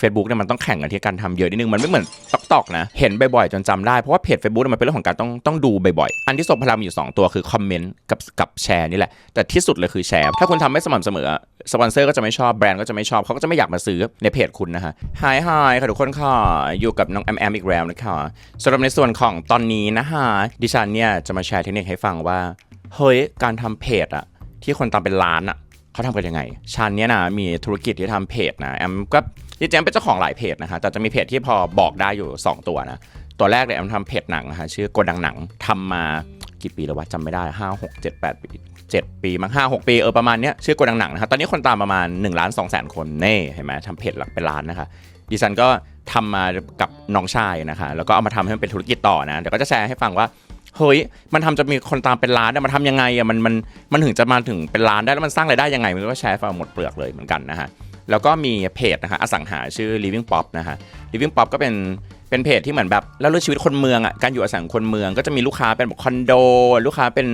Facebook เนี่ยมันต้องแข่งกันที่การทำเยอะนิดนึง มันไม่เหมือนตอกตอกนะ เห็นบ่อยๆ จนจำได้ เพราะว่าเพจ Facebook มันเป็นเรื่องของการต้องต้องดูบ่อยๆ อันที่ทรงพลังมีอยู่ 2 ตัวคือคอมเมนต์กับกับแชร์นี่แหละ แต่ที่สุดเลยคือแชร์ ถ้าคุณทำไม่สม่ำเสมอ สปอนเซอร์ก็จะไม่ชอบ แบรนด์ก็จะไม่ชอบ เขาก็จะไม่อยากมาซื้อในเพจคุณนะฮะฮายฮายค่ะทุกคนค่ะ อยู่กับน้องแอมแอมอีกแล้วนะคะสำหรับในส่วนของตอนนี้นะฮะดิฉันเนี่ยจะมาแชร์เทคนิคให้ฟังว่าเฮ้ยการทำเพจอะที่คนตามเป็นล้านอะเขาทำกันยังไงชันเนี่ยนะมีธุรกิจที่ทำเพจนะแอมก็ จริงๆแอมเป็นเจ้าของหลายเพจนะฮะแต่จะมีเพจที่พอบอกได้อยู่ 2 ตัวนะตัวแรกเนี่ยแอมทำเพจหนังนะฮะชื่อโกดังหนังทำมากี่ปีแล้ววะจำไม่ได้ 5 6 7 8ปี7ปีมั้ง5 6 ปีเออประมาณเนี้ยชื่อโกดังหนังนะฮะตอนนี้คนตามประมาณ1ล้าน2แสนคนเน่เห็นไหมทำเพจหลักเป็นล้านนะคะดิฉันก็ทำมากับน้องชายนะคะแล้วก็เอามาทำให้มันเป็นธุรกิจต่อนะเดี๋ยวก็จะแชร์ให้ฟังว่าเฮ้ยมันทำจะมีคนตามเป็นล้านอะมันทำยังไงอะมันมันมันถึงจะมาถึงเป็นล้านได้แล้วมันสร้างรายได้ยังไงมันก็แชร์ฟังหมดเปลือกเลยเหมือนกันนะฮะ แล้วก็มีเพจนะฮะอสังหาชื่อ living pop นะฮะ living pop ก็เป็นเป็นเพจที่เหมือนแบบเล่าเรื่องชีวิตคนเมืองอะการอยู่อาศัยของคนเมืองก็จะมีลูกค้าเป็นแบบคอนโด ลูกค้าเป็น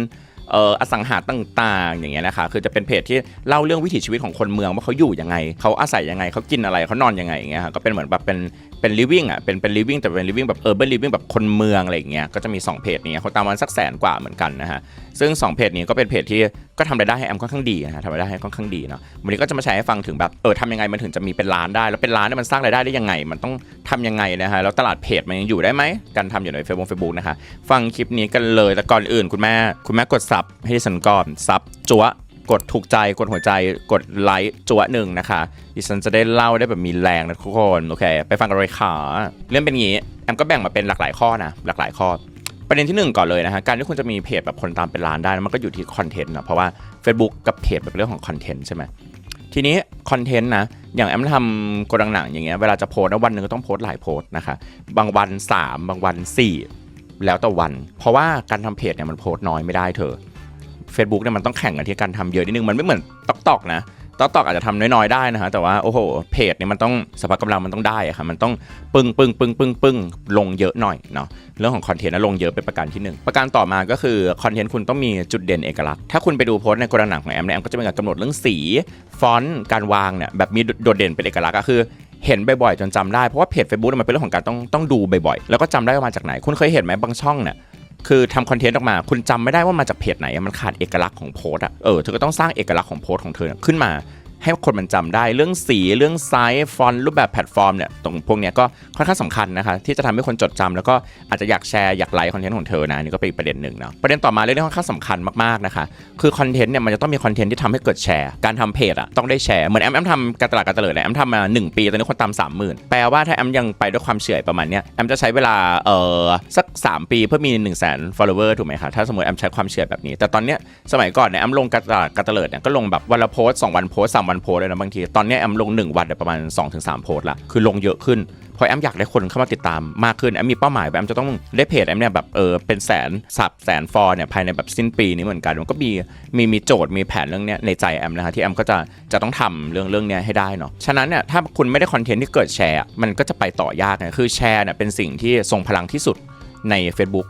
เอ่ออสังหาต่างๆ อย่างเงี้ยนะคะคือจะเป็นเพจที่เล่าเรื่องวิถีชีวิตของคนเมืองว่าเขาอยู่ยังไงเขาอาศัยยังไงเขากินอะไรเขานอนยังไงอย่างเงี้ยฮะก็เป็นเหมือนแบบเป็นเป็น living อะเป็นเป็น living แต่เป็น living แบบ urban living แบบคนเมืองอะไรอย่างเงี้ยก็จะมีสองเพจนี้เขาตามมันสักแสนกว่าเหมือนกันนะฮะซึ่ง 2 เพจนี้ก็เป็นเพจที่ก็ทำรายได้ให้แอมค่อนข้างดีนะฮะทำรายได้ให้ค่อนข้างดีเนาะวันนี้ก็จะมาแชร์ให้ฟังถึงแบบเออทำยังไงมันถึงจะมีเป็นล้านได้ แล้วเป็นล้านเนี่ยมันสร้างรายได้ได้ยังไง มันต้องทำยังไงนะฮะแล้วตลาดเพจมันยังอยู่ได้ไหมการทำอยู่ในเฟซบุ๊กเฟซบุ๊กนะคะฟังคลิปนี้กันเลยแต่ก่อนอื่นคุณแม่คุณแม่กดซับให้ดิฉันก่อนซับจัวกดถูกใจกดหัวใจกดไลค์จัวหนึ่งนะคะดิฉันจะได้เล่าได้แบบมีแรงนะทุกคนโอเค ไปฟังกันเลยค่ะเรื่องเป็นอย่างนี้แอมก็แบ่งมาเป็นหลากหลายข้อนะหลากหลายข้อ ประเด็นที่หนึ่งก่อนเลยนะฮะการที่คุณจะมีเพจแบบคนตามเป็นล้านได้นะมันก็อยู่ที่คอนเทนต์นะเพราะว่า Facebook กับเพจแบบเรื่องของคอนเทนต์ใช่ไหมทีนี้คอนเทนต์นะอย่างแอมทำโกดังหนังอย่างเงี้ยเวลาจะโพสต์นะวันหนึ่งก็ต้องโพสต์หลายโพสต์นะคะบางวัน 3 บางวัน 4 แล้วแต่วัน เพราะว่าการทำเพจเนี่ยมันโพสต์น้อยไม่ได้เธอ Facebook เนี่ยมันต้องแข่งกันที่การทำเยอะนิดนึงมันไม่เหมือนตอกตอกนะ ตอกตอกอาจจะทำน้อยๆได้นะฮะแต่ว่าโอ้โหเพจเนี่ยมันต้องสภาพกำลังมันต้องได้อะค่ะมันต้องปึ้งปึ้งปึ้งปึ้งปึ้งลงเยอะหน่อยเนาะเรื่องของคอนเทนต์นะลงเยอะเป็นประการที่ 1 ประการต่อมาก็คือคอนเทนต์คุณต้องมีจุดเด่นเอกลักษณ์ถ้าคุณไปดูโพสต์ในกรณีหนังของแอมเนี่ยแอมก็จะเป็นการกำหนดเรื่องสีฟอนต์การวางเนี่ยแบบมีโดดเด่นเป็นเอกลักษณ์ก็คือเห็นบ่อยๆจนจำได้เพราะว่าเพจ Facebook มันเป็นเรื่องของการต้องต้องดูบ่อยๆ แล้วก็จำได้ว่ามาจากไหน คุณเคยเห็นไหมบางช่องเนี่ย คือทำคอนเทนต์ออกมา คุณจำไม่ได้ว่ามาจากเพจไหนอะมันขาดเอกลักษณ์ของโพสต์อะเออเธอก็ต้องสร้างเอกลักษณ์ของโพสต์ของเธอขึ้นมา ให้คนมันจำได้เรื่องสีเรื่องไซส์ฟอนต์รูปแบบแพลตฟอร์มเนี่ยตรงพวกเนี้ยก็ค่อนข้างสำคัญนะคะที่จะทำให้คนจดจำแล้วก็อาจจะอยากแชร์อยากไลค์คอนเทนต์ของเธอนะนี่ก็เป็นอีกประเด็นหนึ่งเนาะประเด็นต่อมาเรื่องที่ค่อนข้างสำคัญมากๆนะคะคือคอนเทนต์เนี่ยมันจะต้องมีคอนเทนต์ที่ทำให้เกิดแชร์การทำเพจอะต้องได้แชร์เหมือนแอมแอมทำการตลาดการตลาดเนี่ยแอมทำมา 1 ปีตอนนี้คนตามสามหมื่นแปลว่าถ้าแอมยังไปด้วยความเฉื่อยประมาณเนี้ยแอมจะใช้เวลาเออสัก 3 ปีเพื่อมี1นึ่งแสน follower ถูกไหมคะถ้าสมมติแอมใช้ความเฉื่อยแบบนี้ แต่ตอนเนี้ยสมัยก่อนเนี่ยแอมลงการตลาดการตลาดเนี่ยก็ลงแบบวันละโพสสองวันโพสสามวันโพสเลยนะบางที ตอนนี้แอมลง 1 วันเนี่ยประมาณ 2-3 โพสละคือลงเยอะขึ้นเพราะแอมอยากได้คนเข้ามาติดตามมากขึ้นแอมมีเป้าหมายว่าแอมจะต้องได้เพจแอมเนี่ยแบบเออเป็นแสนสับแสนฟอร์เนี่ยภายในแบบสิ้นปีนี้เหมือนกันมันก็มีมีมีโจทย์มีแผนเรื่องเนี้ยในใจแอมนะฮะที่แอมก็จะจะต้องทำเรื่องเรื่องเนี้ยให้ได้เนาะฉะนั้นเนี่ยถ้าคุณไม่ได้คอนเทนต์ที่เกิดแชร์มันก็จะไปต่อยากนะคือแชร์เนี่ยเป็นสิ่งที่ทรงพลังที่สุดใน Facebook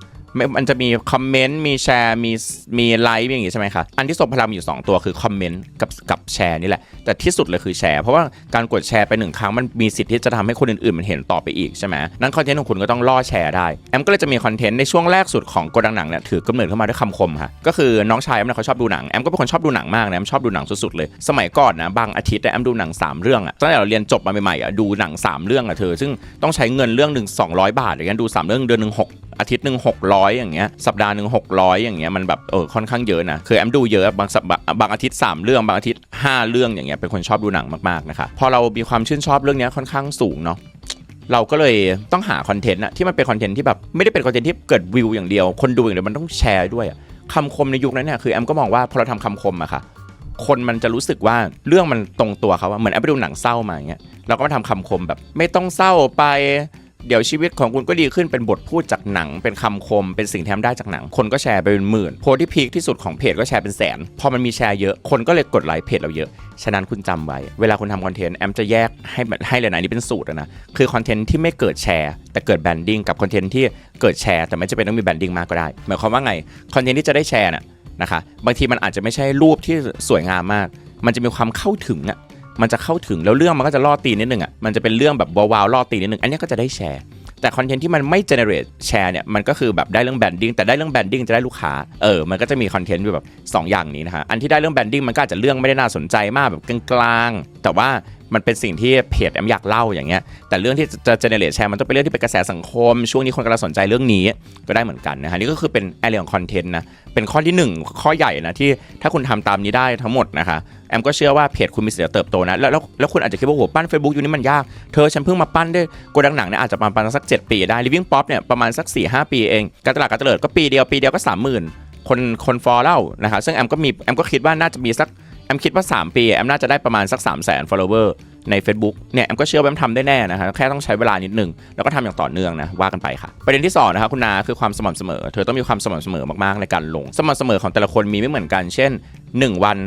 มันจะมีคอมเมนต์มีแชร์มีมีไลค์อย่างงี้ใช่ไหมคะอันที่ส่งพลังมีอยู่ 2 ตัวคือคอมเมนต์กับกับแชร์นี่แหละ แต่ที่สุดเลยคือแชร์ เพราะว่าการกดแชร์ไปหนึ่งครั้งมันมีสิทธิ์ที่จะทำให้คนอื่นๆ มันเห็นต่อไปอีกใช่ไหมนั้นคอนเทนต์ของคุณก็ต้องล่อแชร์ได้แอมก็เลยจะมีคอนเทนต์ในช่วงแรกสุดของกดังหนังเนี่ยถือกำเนิดเข้ามาด้วยคำคมค่ะก็คือน้องชายแอมเนี่ยเขาชอบดูหนังแอมก็เป็นคนชอบดูหนังมากนะแอมชอบดูหนังสุดๆเลย สมัยก่อนนะบางอาทิตย์แอมดูหนังสามเรื่องอะตั้งแต่เราเรียนจบมาใหม่ๆอะดูหนังสามเรื่องอะเธอซึ่งต้องใช้เงินเรื่องหนึ่ง200 บาทอย่างเงี้ยดูสามเรื่องเดือนหนึ่งหกอาทิตย์หนึ่งหกร้อยอย่างเงี้ยสัปดาห์หนึ่งหกร้อยอย่างเงี้ยมันแบบเออค่อนข้างเยอะนะคือแอมดูเยอะบางสัปบางอาทิตย์ 3 เรื่องบางอาทิตย์ 5 เรื่องอย่างเงี้ยเป็นคนชอบดูหนังมากๆนะคะพอเรามีความชื่นชอบเรื่องนี้ค่อนข้างสูงเนาะเราก็เลยต้องหาคอนเทนต์อะที่มันเป็นคอนเทนต์ที่แบบไม่ได้เป็นคอนเทนต์ที่เกิดวิวอย่างเดียว คนดูอย่างเดียวมันต้องแชร์ด้วยคำคมในยุคนั้นเนี่ยคือแอมก็มองว่าพอเราทำคำคมอะค่ะคนมันจะรู้สึกว่าเรื่องมันตรงตัวเขาว่าเหมือนแอปไปดูหนังเศร้ามาอย่างเงี้ยเราก็มาทำคำคมแบบไม่ต้องเศร้าไป เดี๋ยวชีวิตของคุณก็ดีขึ้นเป็นบทพูดจากหนัง เป็นคำคม เป็นสิ่งที่ทำได้จากหนัง คนก็แชร์ไปเป็นหมื่น โพสที่พีคที่สุดของเพจก็แชร์เป็นแสน พอมันมีแชร์เยอะ คนก็เลยกดไลค์เพจเราเยอะ ฉะนั้นคุณจำไว้ เวลาคุณทำคอนเทนต์แอมจะแยกให้แบบให้เลยนะนนี่เป็นสูตรอะนะ คือคอนเทนต์ที่ไม่เกิดแชร์แต่เกิดแบนดิ้งกับคอนเทนต์ที่เกิดแชร์แต่ไม่จำเป็นต้องมีแบนดิ้งมากก็ได้ หมายความว่าไง คอนเทนต์ที่จะได้แชร์น่ะนะคะ บางทีมันอาจจะไม่ใช่รูปที่สวยงามมาก มันจะมีความเข้าถึงอะ มันจะเข้าถึงแล้วเรื่องมันก็จะล่อตีนนิดนึงอะมันจะเป็นเรื่องแบบวาวๆล่อตีนนิดนึงอันนี้ก็จะได้แชร์ แต่คอนเทนต์ที่มันไม่ generate แชร์เนี่ยมันก็คือแบบได้เรื่องแบนดิ้งแต่ได้เรื่องแบนดิ้งจะได้ลูกค้าเออมันก็จะมีคอนเทนต์อยู่แบบสองอย่างนี้นะฮะอันที่ได้เรื่องแบนดิ้งมันก็อาจจะเรื่องไม่ได้น่าสนใจมากแบบกลางๆแต่ว่ามันเป็นสิ่งที่เพจแอมอยากเล่าอย่างเงี้ย แต่เรื่องที่จะ generate แชร์มันต้องเป็นเรื่องที่เป็นกระแสสังคม ช่วงนี้คนกำลังสนใจเรื่องนี้ก็ได้เหมือนกันนะฮะนี่ก็คือเป็นแอเรียของคอนเทนต์นะ เป็นข้อที่หนึ่งข้อใหญ่นะที่ถ้าคุณทำตามนี้ได้ทั้งหมดนะคะแอมก็เชื่อว่าเพจคุณมีสิทธิ์เติบโตนะแล้วแล้วแล้วคุณอาจจะคิดว่าโหปั้น Facebook อยู่นี่มันยากเธอฉันเพิ่งมาปั้นได้โกดังหนังเนี่ยอาจจะประมาณสัก 7 ปีได้ Living Pop เนี่ยประมาณสัก 4 5 ปีเองการตลาดการตลาดก็ปีเดียวปีเดียวก็ 30,000 คนคนฟอลเล่านะครับซึ่งแอมก็มีแอมก็คิดว่าน่าจะมีสักแอมคิดว่า 3 ปีแอมน่าจะได้ประมาณสัก 3 0 0 0 0 0 follower ใน Facebook เนี่ยแอมก็เชื่อว่าแอมทำได้แน่นะฮะแค่ต้องใช้เวลานิดหนึ่งแล้วก็ทำอย่างต่อเนื่องนะว่ากันไปค่ะ ประเด็นที่2นะครับคุณนาคือความสม่ำเสมอ เธอต้องมีความสม่ำเสมอมากๆในการลง สม่ำเสมอของแต่ละคนมีไม่เหมือนกัน เช่น 1 วัน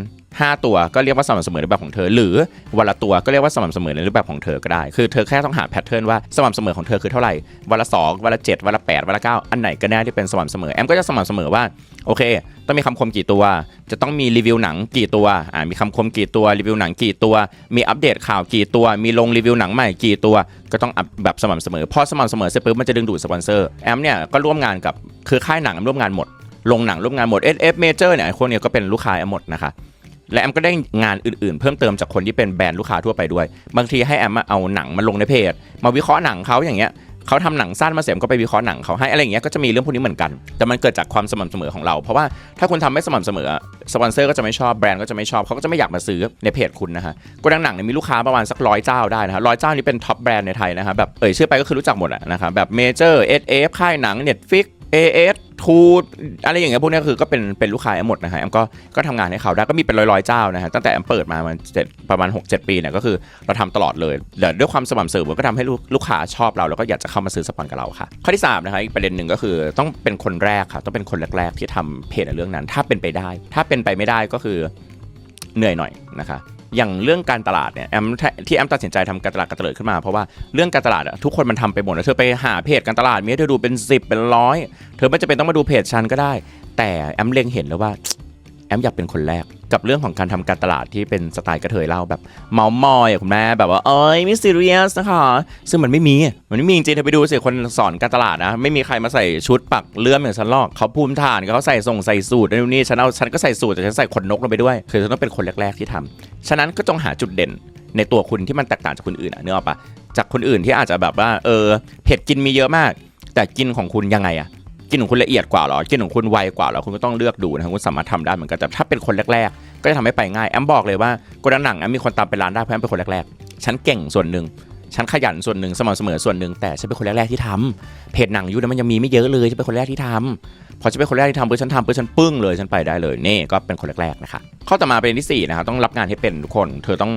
5 ตัวก็เรียกว่าสม่ำเสมอในแบบของเธอ หรือวันละตัวก็เรียกว่าสม่ำเสมอในรูปแบบของเธอก็ได้ คือเธอแค่ต้องหาแพทเทิร์นว่าสม่ำเสมอของเธอคือเท่าไหร่ วันละ2วันละ7วันละ8วันละ9อันไหนก็แน่ที่เป็นสม่ำเสมอ แอมก็จะสม่ำเสมอว่าโอเค ต้องมีคำคมกี่ตัว จะต้องมีรีวิวหนังกี่ตัว อ่า มีคำคมกี่ตัว รีวิวหนังกี่ตัว มีอัปเดตข่าวกี่ตัว มีลงรีวิวหนังใหม่กี่ตัว ก็ต้องอัพแบบสม่ำเสมอ พอสม่ำเสมอเสร็จปุ๊บมันจะดึงดูดสปอนเซอร์ แอมเนี่ยก็ร่วมงานกับ คือค่ายหนังร่วมงานหมด ลงหนังร่วมงานหมด SF Major เนี่ยพวกเนี้ยก็เป็นลูกค้าแอมหมดนะคะ และแอมก็ได้งานอื่นๆ เพิ่มเติมจากคนที่เป็นแบรนด์ลูกค้าทั่วไปด้วย บางทีให้แอมมาเอาหนังมาลงในเพจ มาวิเคราะห์หนังเขาอย่างเงี้ยเขาทำหนังสั้นมาเสร็จก็ไปวิเคราะห์หนังเขาให้อะไรอย่างเงี้ยก็จะมีเรื่องพวกนี้เหมือนกัน แต่มันเกิดจากความสม่ำเสมอของเรา เพราะว่าถ้าคุณทำไม่สม่ำเสมอสปอนเซอร์ก็จะไม่ชอบแบรนด์ก็จะไม่ชอบเขาก็จะไม่อยากมาซื้อในเพจคุณนะฮะกดังหนังเนี่ยมีลูกค้าประมาณสักร้อยเจ้าได้นะฮะร้อยเจ้านี้เป็นท็อปแบรนด์ในไทยนะฮะแบบเอ่ยชื่อไปก็คือรู้จักหมดอะนะครับแบบเมเจอร์เอสเอฟค่ายหนังเน็ตฟิก AS ทูอะไรอย่างเงี้ยพวกนี้คือก็เป็นเป็นลูกค้าแอมหมดนะฮะแอมก็ก็ทำงานให้เขาได้ก็มีเป็นร้อยๆเจ้านะฮะตั้งแต่แอมเปิดมามันเจ็ดประมาณ 6-7 ปีเนี่ยก็คือเราทำตลอดเลยแต่ด้วยความสม่ำเสมอก็ทำให้ลูกลูกค้าชอบเราแล้วก็อยากจะเข้ามาซื้อสปอนกับเราค่ะ ข้อที่3นะคะอีกประเด็นหนึ่งก็คือต้องเป็นคนแรกค่ะ ต้องเป็นคนแรกๆที่ทำเพจในเรื่องนั้น ถ้าเป็นไปได้ ถ้าเป็นไปไม่ได้ก็คือเหนื่อยหน่อยนะคะ อย่างเรื่องการตลาดเนี่ยแอมที่แอมตัดสินใจทำการตลาดการตลาดขึ้นมาเพราะว่าเรื่องการตลาดทุกคนมันทำไปหมดแล้วเธอไปหาเพจการตลาดมีให้เธอดูเป็น 10 เป็นร้อยเธอไม่จำเป็นต้องมาดูเพจฉันก็ได้ แต่แอมเล็งเห็นแล้วว่า แอมอยากเป็นคนแรกกับเรื่องของการทำการตลาดที่เป็นสไตล์กระเทยเล่าแบบเมามอยคุณแม่แบบว่าเอ้ยไม่ซีเรียสนะคะซึ่งมันไม่มีมันไม่มีจริงเธอไปดูสิคนสอนการตลาดนะ ไม่มีใครมาใส่ชุดปักเลื่อมอย่างฉันหรอกเขาภูมิฐานเขาใส่ส่งใส่สูตรนู่นนี่ฉันเอาฉันก็ใส่สูตรแต่ฉันใส่ขนนกลงไปด้วยคือฉันต้องเป็นคนแรก ๆที่ทำฉะนั้นก็จงหาจุดเด่นในตัวคุณที่มันแตกต่างจากคนอื่นอะเนื้ออกปะจากคนอื่นที่อาจจะแบบว่าเออเผ็ดกินมีเยอะมาก แต่กินของคุณยังไงอะ กินของคุณละเอียดกว่าหรอ กินของคุณไวกว่าหรอ คุณก็ต้องเลือกดูนะคุณสามารถทำได้เหมือนกัน แต่ถ้าเป็นคนแรก ๆ ก็จะทำให้ไปง่าย แอมบอกเลยว่ากดังหนังแอมมีคนตามไปร้านได้เพราะแอมเป็นคนแรกๆ ฉันเก่งส่วนหนึ่ง ฉันขยันส่วนหนึ่งสม่ำเสมอส่วนหนึ่ง แต่ฉันเป็นคนแรกๆที่ทำเพจหนังยุคนั้นมันยังมีไม่เยอะเลยฉันเป็นคนแรกที่ทำพอฉันเป็นคนแรกที่ทำปุ๊บฉันทำปุ๊บฉันปึ้งเลยฉันไปได้เลยนี่ก็เป็นคนแรกๆนะคะข้อต่อมาเป็นที่สี่นะครับต้องรับงานให้เป็นทุกคน เธอต้อง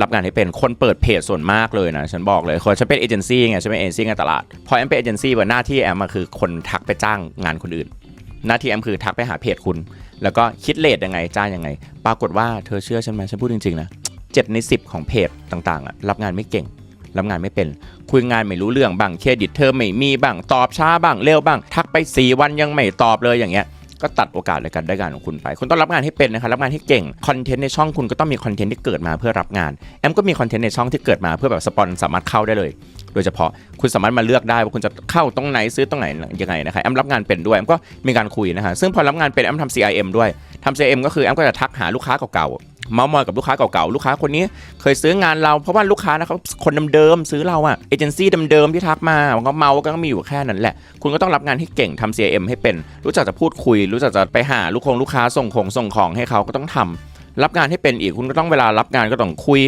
รับงานให้เป็นคนเปิดเพจส่วนมากเลยนะ ฉันบอกเลยคนฉันเป็นเอเจนซี่ไงฉันเป็นเอเจนซี่งานตลาด พอแอมเป็นเอเจนซี่ว่าหน้าที่แอมอะคือคนทักไปจ้างงานคนอื่น หน้าที่แอมคือทักไปหาเพจคุณ แล้วก็คิดเลทยังไงจ้างยังไง ปรากฏว่าเธอเชื่อฉันไหมฉันพูดจริงๆนะเจ็ดใน10ของเพจต่างๆอะรับงานไม่เก่งรับงานไม่เป็น คุยงานไม่รู้เรื่องบ้างเครดิตเธอไม่มีบ้างตอบช้าบ้างเร็วบ้าง ทักไป 4 วันยังไม่ตอบเลยอย่างเงี้ย ก็ตัดโอกาสในการได้งานของคุณไป คุณต้องรับงานให้เป็นนะครับรับงานให้เก่งคอนเทนต์ในช่องคุณก็ต้องมีคอนเทนต์ที่เกิดมาเพื่อรับงานแอมก็มีคอนเทนต์ในช่องที่เกิดมาเพื่อแบบสปอนสามารถเข้าได้เลย โดยเฉพาะคุณสามารถมาเลือกได้ว่าคุณจะเข้าตรงไหนซื้อตรงไหนยังไงนะครับแอมรับงานเป็นด้วยแอมก็มีการคุยนะฮะซึ่งพอรับงานเป็นแอมทำ CRM ด้วยทำ CRM ก็คือแอมก็จะทักหาลูกค้าเก่าๆ เมามอยกับลูกค้าเก่าๆ ลูกค้าคนนี้เคยซื้องานเราเพราะว่าลูกค้านะเขาคนเดิมๆซื้อเราอะเอเจนซี่เดิมๆที่ทักมามันก็เมาก็มีอยู่แค่นั้นแหละ คุณก็ต้องรับงานให้เก่งทำ CRM ให้เป็น รู้จักจะพูดคุย รู้จักจะไปหาลูกคงลูกค้าส่งของส่งของให้เขาก็ต้องทำรับงานให้เป็นอีกคุณก็ต้องเวลารับงานก็ต้องคุย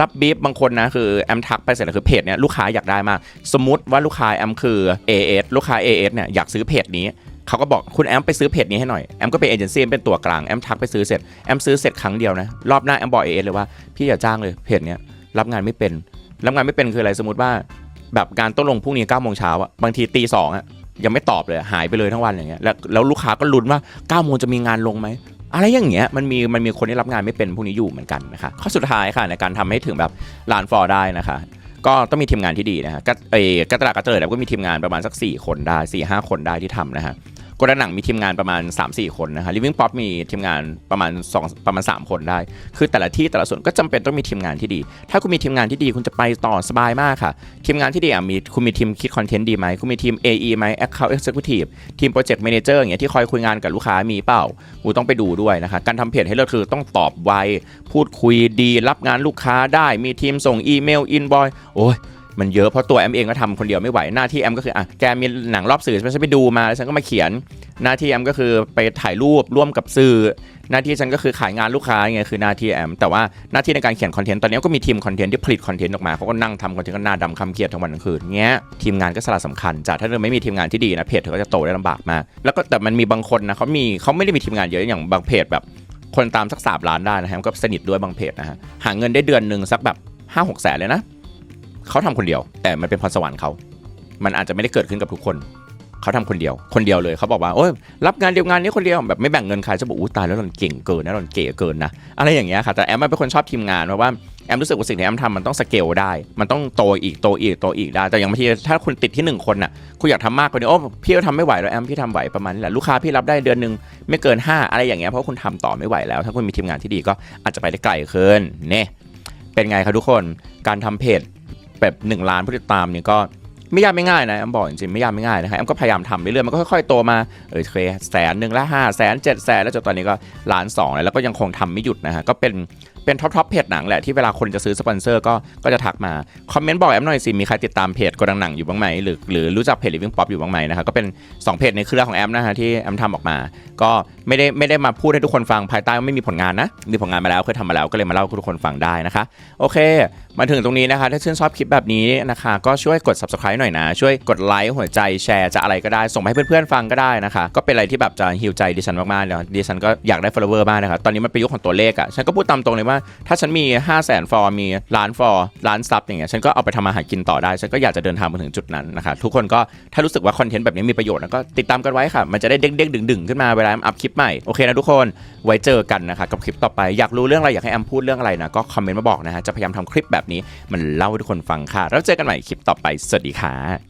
รับบีฟบางคนนะคือแอมทักไปเสร็จแล้วคือเพจเนี้ยลูกค้าอยากได้มาก สมมติว่าลูกค้าแอมคือ AS ลูกค้า AS เนี่ยอยากซื้อเพจนี้ เขาก็บอกคุณแอมไปซื้อเพจนี้ให้หน่อย แอมก็เป็นเอเจนซี่เป็นตัวกลางแอมทักไปซื้อเสร็จแอมซื้อเสร็จครั้งเดียวนะ รอบหน้าแอมบอก AS เอเลยว่าพี่อย่าจ้างเลยเพจเนี้ยรับงานไม่เป็นรับงานไม่เป็นคืออะไรสมมติว่า แบบการต้องลงพรุ่งนี้9ก้าโมงเช้าอะบางทีตีสองอะยังไม่ตอบเลยหายไปเลยทั้งวันอย่างเงี้ยแล้วแล้วลูกค้าก็ลุ้นว่า9ก้าโมงจะมีงานลงไหมอะไรอย่างเงี้ยมันมีมันมีคนที่รับงานไม่เป็นพวกนี้อยู่เหมือนกันนะคะข้อสุดท้ายค่ะในการทำให้ถึงแบบลานฟอร์ได้นะคะ ก็ต้องมีทีมงานที่ดีนะฮะก็เออกระตากระเจิดก็มีทีมงานประมาณสัก 4 คนได้4ี่ห้าคนได้ที่ทำนะฮะ กดหนังมีทีมงานประมาณ 3-4 คนนะฮะ Living Pop มีทีมงานประมาณ2ประมาณ 3 คนได้ คือแต่ละที่แต่ละส่วนก็จำเป็นต้องมีทีมงานที่ดี ถ้าคุณมีทีมงานที่ดีคุณจะไปต่อสบายมากค่ะ ทีมงานที่ดีอะมีคุณมีทีมคิดคอนเทนต์ดีไหมคุณมีทีม AE ไหม Account Executive ทีม Project Manager อย่างเงี้ยที่คอยคุยงานกับลูกค้ามีเปล่ากูต้องไปดูด้วยนะคะการทำเพจให้เลิศคือต้องตอบไวพูดคุยดีรับงานลูกค้าได้มีทีมส่งอีเมลอินบอยโอ้ย มันเยอะเพราะตัวแอมเองก็ทำคนเดียวไม่ไหวหน้าที่แอมก็คืออะแกมีหนังรอบสื่อฉันไปดูมาแล้วฉันก็มาเขียน หน้าที่แอมก็คือไปถ่ายรูปร่วมกับสื่อ หน้าที่ฉันก็คือขายงานลูกค้าไงคือหน้าที่แอมแต่ว่าหน้าที่ในการเขียนคอนเทนต์ตอนนี้ก็มีทีมคอนเทนต์ที่ผลิตคอนเทนต์ออกมาเขาก็นั่งทำคอนเทนต์กันหน้าดำคำเครียดทั้งวันทั้งคืนเงี้ยทีมงานก็สละสำคัญจ้ะถ้าเธอไม่มีทีมงานที่ดีนะเพจเธอก็จะโตได้ลำบากมากแล้วก็แต่มันมีบางคนนะเขามีเขาไม่ได้มีทีมงานเยอะอย่างบางเพจแบบคนตามสักสามล้านได้นะฮะก็สนิทด้วยบางเพจนะฮะหาเงินได้เดือนหนึ่งสักแบบห้าหกแสนเลยนะ เขาทำคนเดียว แต่มันเป็นพรสวรรค์เขา มันอาจจะไม่ได้เกิดขึ้นกับทุกคน เขาทำคนเดียว คนเดียวเลยเขาบอกว่าโอ้ยรับงานเดียวงานนี้คนเดียวแบบไม่แบ่งเงินใครจะบอกอู้ตายแล้วหล่อนเก่งเกินนะหล่อนเก๋เกินนะอะไรอย่างเงี้ยค่ะแต่แอมเป็นคนชอบทีมงานเพราะว่าแอมรู้สึกว่าสิ่งที่แอมทำมันต้องสเกลได้ มันต้องโตอีกโตอีกโตอีกได้ แต่อย่างบางทีถ้าคุณติดที่หนึ่งคนน่ะ คุณอยากทำมากกว่านี้ โอ้ พี่ก็ทำไม่ไหวแล้วแอมพี่ทำไหวประมาณนี้แหละ ลูกค้าพี่รับได้เดือนหนึ่งไม่เกิน 5 อะไรอย่างเงี้ย เพราะคุณทำต่อไม่ไหวแล้ว ถ้าคุณมีทีมงานที่ดีก็อาจจะไปได้ไกลขึ้น เนี่ย เป็นไงครับทุกคน การทำเพจ แบบ1ล้านผู้ติดตามเนี่ยก็ไม่ยากไม่ง่ายนะแอมบอกจริงๆไม่ยากไม่ง่ายนะครับแอมก็พยายามทำเรื่อยๆมันก็ค่อยๆโตมาเออเคยแสนหนึ่งละห้าแสนเจ็ดแสนแล้วจนตอนนี้ก็ล้านสองแล้วแล้วก็ยังคงทำไม่หยุดนะฮะก็เป็น เป็นท็อปท็อปเพจหนังแหละที่เวลาคนจะซื้อสปอนเซอร์ก็ก็จะทักมา คอมเมนต์บอกแอมหน่อยสิ มีใครติดตามเพจกดังหนังอยู่บ้างไหมหรือหรือรู้จักเพจ Living Pop อปอยู่บ้างไหมนะครับก็เป็นสองเพจในเครือของแอมนะฮะที่แอมทำออกมา ก็ไม่ได้ไม่ได้มาพูดให้ทุกคนฟังภายใต้ว่าไม่มีผลงานนะมีผลงานมาแล้วเคยทำมาแล้วก็เลยมาเล่าให้ทุกคนฟังได้นะคะโอเค มาถึงตรงนี้นะคะถ้าชื่นชอบคลิปแบบนี้นะคะก็ช่วยกด subscribe หน่อยนะ ช่วยกดไลค์หัวใจแชร์จะอะไรก็ได้ส่งไปให้เพื่อนๆฟังก็ได้นะคะก็เป็นอะไรที่แบบจะฮิวใจดิฉันมากๆเลยดิฉันก็อยากได้ follower มากนะครับตอนนี้มันเป็นยุคของตัวเลขอะ่ะฉันก็พูดตามตรงเลยว่าถ้าฉันมี 5 0 0 0 0 0 ฟอร์มีล้านฟอร์ล้านซับอย่างเงี้ยฉันก็เอาไปทำอาหารกินต่อได้ ฉันก็อยากจะเดินทางมาถึงจุดนั้นนะคะทุกคนก็ถ้ารู้สึกว่าคอนเทนต์แบบนี้มีประโยชน์นะก็ติดตามกันไว้ค่ะ มันจะได้เด้งๆดึงๆขึ้นมาเวลาอัพคลิปใหม่โอเคนะทุกคนไว้เจอกันนะคะกับคลิปต่อไปอยากรู้เรื่องอะไรอยากให้แอมพูดเรื่องอะไรนะก็คอมเมนต์มาบอกนะฮะจะพยายามทำคลิปแบบนี้มันเล่าให้ทุกคนฟังค่ะแล้วเจอกันใหม่คลิปต่อไปสวัสดีค่ะ